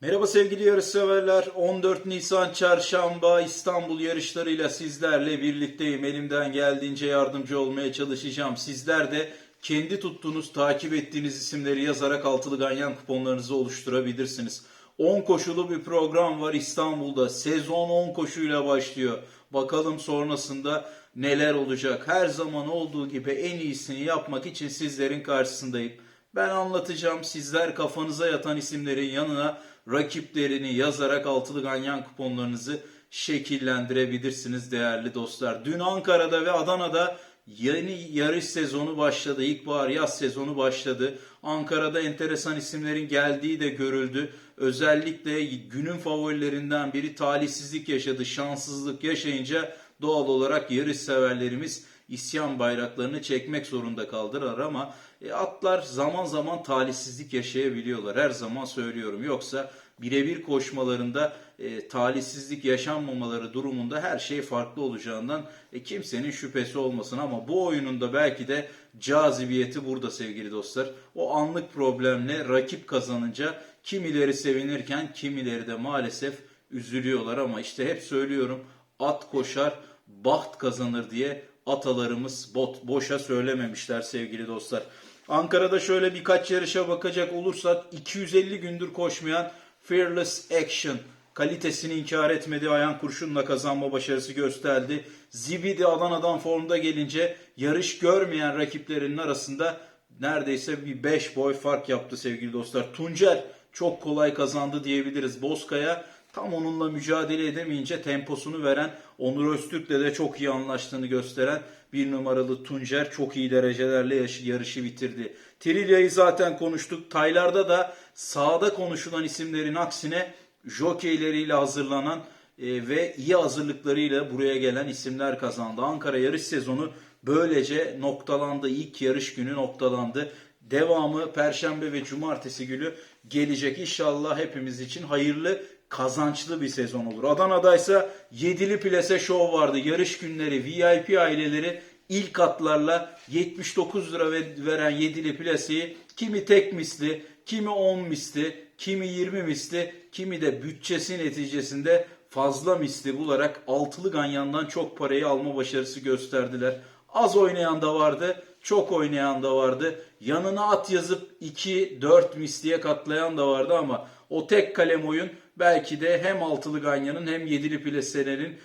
Merhaba sevgili yarışseverler. 14 Nisan Çarşamba İstanbul yarışlarıyla sizlerle birlikteyim. Elimden geldiğince yardımcı olmaya çalışacağım. Sizler de kendi tuttuğunuz, takip ettiğiniz isimleri yazarak altılı ganyan kuponlarınızı oluşturabilirsiniz. 10 koşulu bir program var İstanbul'da. Sezon 10 koşuyla başlıyor. Bakalım sonrasında neler olacak. Her zaman olduğu gibi en iyisini yapmak için sizlerin karşısındayım. Ben anlatacağım. Sizler kafanıza yatan isimlerin yanına rakiplerini yazarak altılı ganyan kuponlarınızı şekillendirebilirsiniz değerli dostlar. Dün Ankara'da ve Adana'da yeni yarış sezonu başladı. İlkbahar yaz sezonu başladı. Ankara'da enteresan isimlerin geldiği de görüldü. Özellikle günün favorilerinden biri talihsizlik yaşadı. Şanssızlık yaşayınca doğal olarak yarış severlerimiz isyan bayraklarını çekmek zorunda kaldılar ama e, atlar zaman zaman talihsizlik yaşayabiliyorlar. Her zaman söylüyorum. Yoksa birebir koşmalarında e, talihsizlik yaşanmamaları durumunda her şey farklı olacağından e, kimsenin şüphesi olmasın ama bu oyunun da belki de cazibiyeti burada sevgili dostlar. O anlık problemle rakip kazanınca kimileri sevinirken kimileri de maalesef üzülüyorlar ama işte hep söylüyorum at koşar baht kazanır diye atalarımız bot, boşa söylememişler sevgili dostlar. Ankara'da şöyle birkaç yarışa bakacak olursak 250 gündür koşmayan Fearless Action kalitesini inkar etmedi. Ayhan kurşunla kazanma başarısı gösterdi. Zibidi Adana'dan formda gelince yarış görmeyen rakiplerinin arasında neredeyse bir 5 boy fark yaptı sevgili dostlar. Tuncer çok kolay kazandı diyebiliriz. Bozkaya tam onunla mücadele edemeyince temposunu veren Onur Öztürk'le de çok iyi anlaştığını gösteren bir numaralı Tuncer çok iyi derecelerle yarışı, bitirdi. Trilya'yı zaten konuştuk. Taylarda da sahada konuşulan isimlerin aksine jokeyleriyle hazırlanan e, ve iyi hazırlıklarıyla buraya gelen isimler kazandı. Ankara yarış sezonu böylece noktalandı. İlk yarış günü noktalandı. Devamı Perşembe ve Cumartesi günü gelecek. İnşallah hepimiz için hayırlı kazançlı bir sezon olur. Adana'da ise yedili plase şov vardı. Yarış günleri VIP aileleri ilk atlarla 79 lira ve- veren yedili plaseyi kimi tek misli, kimi 10 misli, kimi 20 misli, kimi de bütçesi neticesinde fazla misli bularak altılı ganyandan çok parayı alma başarısı gösterdiler. Az oynayan da vardı, çok oynayan da vardı. Yanına at yazıp 2-4 misliye katlayan da vardı ama o tek kalem oyun belki de hem altılı ganyanın hem yedili plasenin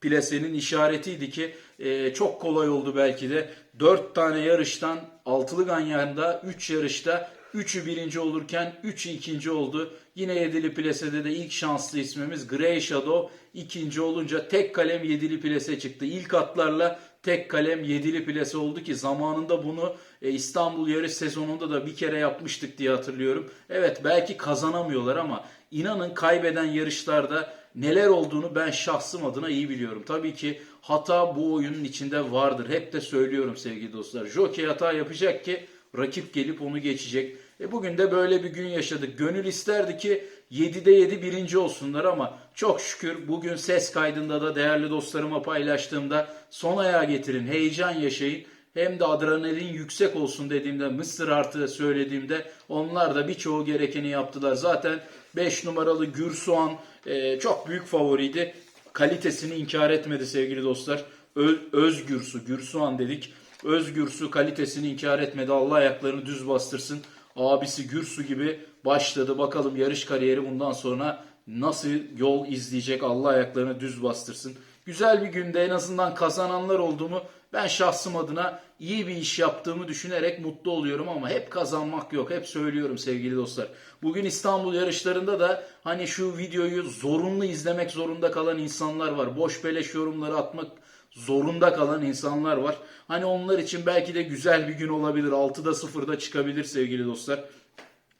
plasenin işaretiydi ki e, çok kolay oldu belki de. 4 tane yarıştan altılı ganyanda 3 yarışta 3'ü birinci olurken 3'ü ikinci oldu. Yine yedili plasede de ilk şanslı ismimiz Grey Shadow ikinci olunca tek kalem yedili plase çıktı. İlk atlarla tek kalem yedili plase oldu ki zamanında bunu e, İstanbul yarış sezonunda da bir kere yapmıştık diye hatırlıyorum. Evet belki kazanamıyorlar ama inanın kaybeden yarışlarda neler olduğunu ben şahsım adına iyi biliyorum. Tabii ki hata bu oyunun içinde vardır. Hep de söylüyorum sevgili dostlar. Jockey hata yapacak ki rakip gelip onu geçecek. E bugün de böyle bir gün yaşadık. Gönül isterdi ki 7'de 7 birinci olsunlar ama çok şükür bugün ses kaydında da değerli dostlarıma paylaştığımda son ayağa getirin, heyecan yaşayın. Hem de adrenalin yüksek olsun dediğimde, Mısır artı söylediğimde onlar da birçoğu gerekeni yaptılar. Zaten 5 numaralı Gürsoğan e, çok büyük favoriydi. Kalitesini inkar etmedi sevgili dostlar. Ö, Özgürsu, Gürsoğan dedik. Özgürsu kalitesini inkar etmedi. Allah ayaklarını düz bastırsın. Abisi Gürsu gibi başladı. Bakalım yarış kariyeri bundan sonra nasıl yol izleyecek Allah ayaklarını düz bastırsın. Güzel bir günde en azından kazananlar olduğumu ben şahsım adına iyi bir iş yaptığımı düşünerek mutlu oluyorum ama hep kazanmak yok. Hep söylüyorum sevgili dostlar. Bugün İstanbul yarışlarında da hani şu videoyu zorunlu izlemek zorunda kalan insanlar var. Boş beleş yorumları atmak zorunda kalan insanlar var. Hani onlar için belki de güzel bir gün olabilir. 6'da 0'da çıkabilir sevgili dostlar.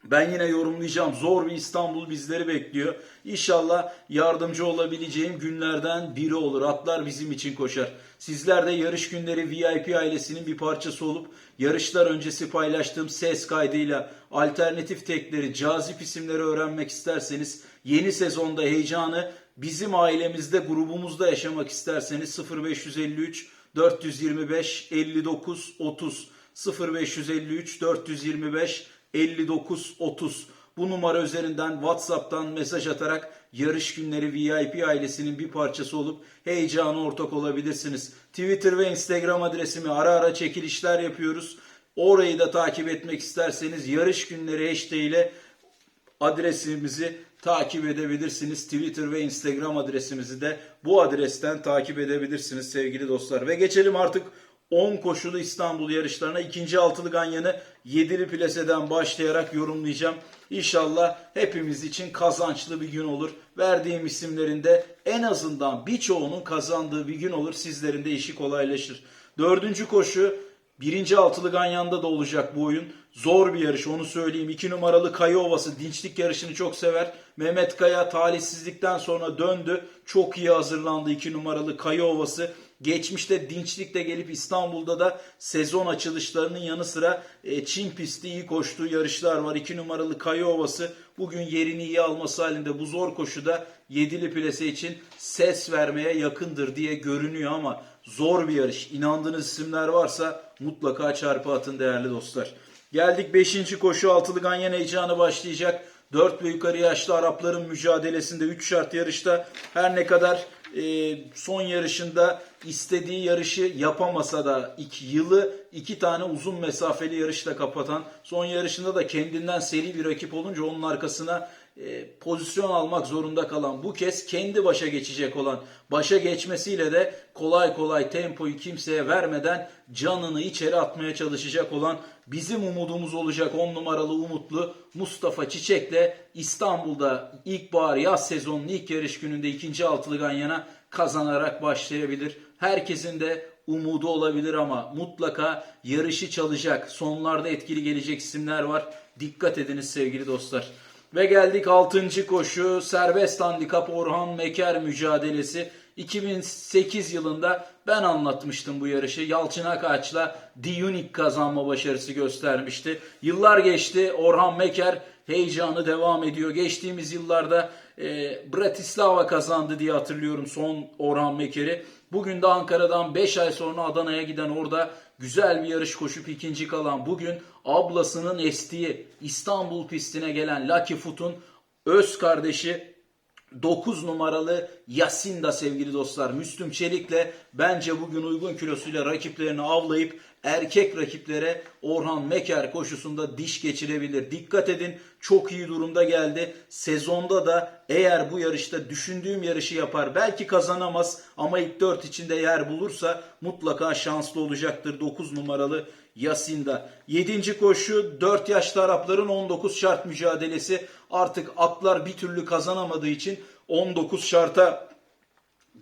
Ben yine yorumlayacağım. Zor bir İstanbul bizleri bekliyor. İnşallah yardımcı olabileceğim günlerden biri olur. Atlar bizim için koşar. Sizler de yarış günleri VIP ailesinin bir parçası olup yarışlar öncesi paylaştığım ses kaydıyla alternatif tekleri, cazip isimleri öğrenmek isterseniz yeni sezonda heyecanı bizim ailemizde, grubumuzda yaşamak isterseniz 0553 425 59 30 0553 425 59 30 Bu numara üzerinden WhatsApp'tan mesaj atarak yarış günleri VIP ailesinin bir parçası olup heyecana ortak olabilirsiniz. Twitter ve Instagram adresimi ara ara çekilişler yapıyoruz. Orayı da takip etmek isterseniz yarış günleri hashtag ile adresimizi takip edebilirsiniz. Twitter ve Instagram adresimizi de bu adresten takip edebilirsiniz sevgili dostlar. Ve geçelim artık 10 koşulu İstanbul yarışlarına. ikinci altılı ganyanı 7'li plaseden başlayarak yorumlayacağım. İnşallah hepimiz için kazançlı bir gün olur. Verdiğim isimlerin de en azından birçoğunun kazandığı bir gün olur. Sizlerin de işi kolaylaşır. Dördüncü koşu Birinci altılı Ganyan'da da olacak bu oyun. Zor bir yarış onu söyleyeyim. İki numaralı Kaya Ovası dinçlik yarışını çok sever. Mehmet Kaya talihsizlikten sonra döndü. Çok iyi hazırlandı iki numaralı Kaya Ovası. Geçmişte dinçlikte gelip İstanbul'da da sezon açılışlarının yanı sıra e, Çin pisti iyi koştuğu yarışlar var. İki numaralı Kaya Ovası bugün yerini iyi alması halinde bu zor koşuda yedili plase için ses vermeye yakındır diye görünüyor ama zor bir yarış. İnandığınız isimler varsa mutlaka çarpı atın değerli dostlar. Geldik 5. koşu altılı ganyan heyecanı başlayacak. 4 ve yukarı yaşlı Arapların mücadelesinde 3 şart yarışta her ne kadar e, son yarışında istediği yarışı yapamasa da iki yılı iki tane uzun mesafeli yarışla kapatan son yarışında da kendinden seri bir rakip olunca onun arkasına e, pozisyon almak zorunda kalan bu kez kendi başa geçecek olan başa geçmesiyle de kolay kolay tempoyu kimseye vermeden canını içeri atmaya çalışacak olan bizim umudumuz olacak 10 numaralı umutlu Mustafa Çiçek'le İstanbul'da ilkbahar yaz sezonunun ilk yarış gününde ikinci altılı ganyana kazanarak başlayabilir. Herkesin de umudu olabilir ama mutlaka yarışı çalacak. Sonlarda etkili gelecek isimler var. Dikkat ediniz sevgili dostlar. Ve geldik 6. koşu serbest handikap Orhan Meker mücadelesi. 2008 yılında ben anlatmıştım bu yarışı. Yalçın Akaç'la Diyunik kazanma başarısı göstermişti. Yıllar geçti. Orhan Meker heyecanı devam ediyor. Geçtiğimiz yıllarda e, Bratislava kazandı diye hatırlıyorum son Orhan Meker'i. Bugün de Ankara'dan 5 ay sonra Adana'ya giden orada güzel bir yarış koşup ikinci kalan bugün ablasının estiği İstanbul pistine gelen Lucky Foot'un öz kardeşi 9 numaralı Yasin da sevgili dostlar. Müslüm Çelik'le bence bugün uygun kilosuyla rakiplerini avlayıp erkek rakiplere Orhan Meker koşusunda diş geçirebilir. Dikkat edin çok iyi durumda geldi. Sezonda da eğer bu yarışta düşündüğüm yarışı yapar. Belki kazanamaz ama ilk 4 içinde yer bulursa mutlaka şanslı olacaktır 9 numaralı Yasin'da. 7. koşu 4 yaşlı Arapların 19 şart mücadelesi. Artık atlar bir türlü kazanamadığı için 19 şarta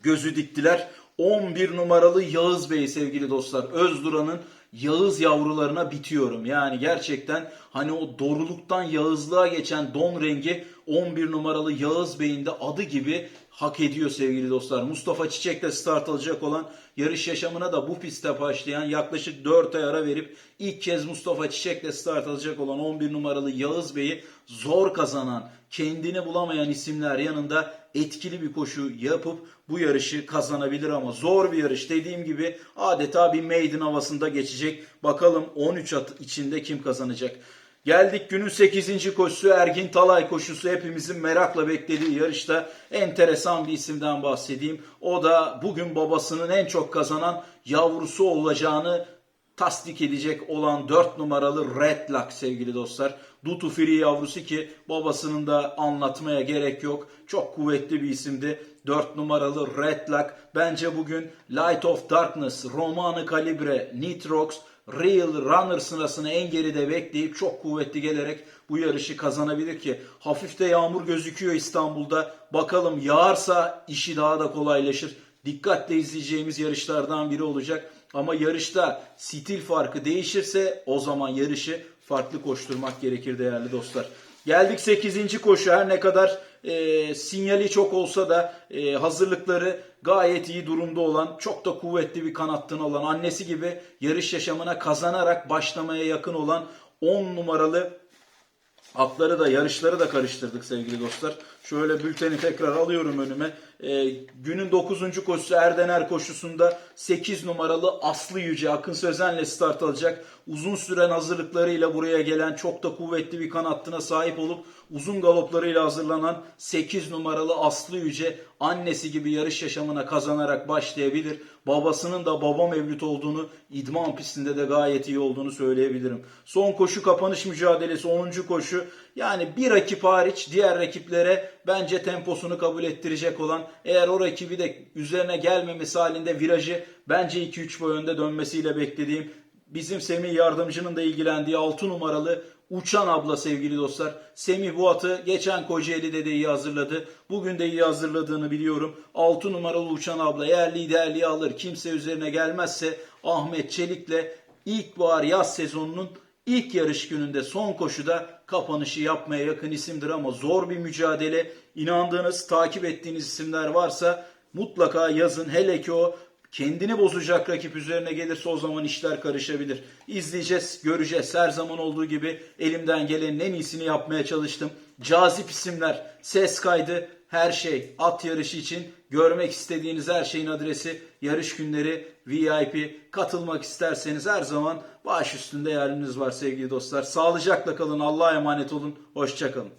gözü diktiler. 11 numaralı Yağız Bey sevgili dostlar. Özduran'ın Yağız yavrularına bitiyorum. Yani gerçekten hani o doruluktan Yağızlığa geçen don rengi 11 numaralı Yağız Bey'in de adı gibi hak ediyor sevgili dostlar. Mustafa Çiçek'le start alacak olan yarış yaşamına da bu pistte başlayan yaklaşık 4 ay ara verip ilk kez Mustafa Çiçek'le start alacak olan 11 numaralı Yağız Bey'i zor kazanan, kendini bulamayan isimler yanında etkili bir koşu yapıp bu yarışı kazanabilir ama zor bir yarış. Dediğim gibi adeta bir maiden havasında geçecek. Bakalım 13 at içinde kim kazanacak. Geldik günün 8. koşusu Ergin Talay koşusu. Hepimizin merakla beklediği yarışta enteresan bir isimden bahsedeyim. O da bugün babasının en çok kazanan yavrusu olacağını tasdik edecek olan 4 numaralı Red Lock sevgili dostlar. Dutu Free yavrusu ki babasının da anlatmaya gerek yok. Çok kuvvetli bir isimdi. 4 numaralı Red Lock. Bence bugün Light of Darkness, Romano Calibre, Nitrox, Real Runner sırasını en geride bekleyip çok kuvvetli gelerek bu yarışı kazanabilir ki hafif de yağmur gözüküyor İstanbul'da. Bakalım yağarsa işi daha da kolaylaşır. Dikkatle izleyeceğimiz yarışlardan biri olacak. Ama yarışta stil farkı değişirse o zaman yarışı farklı koşturmak gerekir değerli dostlar. Geldik 8. koşu her ne kadar e, sinyali çok olsa da e, hazırlıkları gayet iyi durumda olan çok da kuvvetli bir kanattın olan annesi gibi yarış yaşamına kazanarak başlamaya yakın olan 10 numaralı Atları da yarışları da karıştırdık sevgili dostlar. Şöyle bülteni tekrar alıyorum önüme. Ee, günün 9. koşusu Erdener koşusunda 8 numaralı Aslı Yüce Akın Sözen'le start alacak. Uzun süren hazırlıklarıyla buraya gelen çok da kuvvetli bir kanattına sahip olup uzun galoplarıyla hazırlanan 8 numaralı Aslı Yüce annesi gibi yarış yaşamına kazanarak başlayabilir. Babasının da baba mevlüt olduğunu, idman pistinde de gayet iyi olduğunu söyleyebilirim. Son koşu kapanış mücadelesi 10. koşu. Yani bir rakip hariç diğer rakiplere bence temposunu kabul ettirecek olan eğer o rakibi de üzerine gelmemesi halinde virajı bence 2-3 boy önde dönmesiyle beklediğim bizim Semih yardımcının da ilgilendiği 6 numaralı Uçan abla sevgili dostlar. Semih bu atı geçen Kocaeli'de de iyi hazırladı. Bugün de iyi hazırladığını biliyorum. 6 numaralı Uçan abla eğer liderliği alır kimse üzerine gelmezse Ahmet Çelik'le ilkbahar yaz sezonunun ilk yarış gününde son koşuda kapanışı yapmaya yakın isimdir ama zor bir mücadele. İnandığınız, takip ettiğiniz isimler varsa mutlaka yazın. Hele ki o kendini bozacak rakip üzerine gelirse o zaman işler karışabilir. İzleyeceğiz, göreceğiz. Her zaman olduğu gibi elimden gelenin en iyisini yapmaya çalıştım. Cazip isimler, ses kaydı, her şey at yarışı için görmek istediğiniz her şeyin adresi yarış günleri VIP katılmak isterseniz her zaman baş üstünde yeriniz var sevgili dostlar. Sağlıcakla kalın Allah'a emanet olun. Hoşçakalın.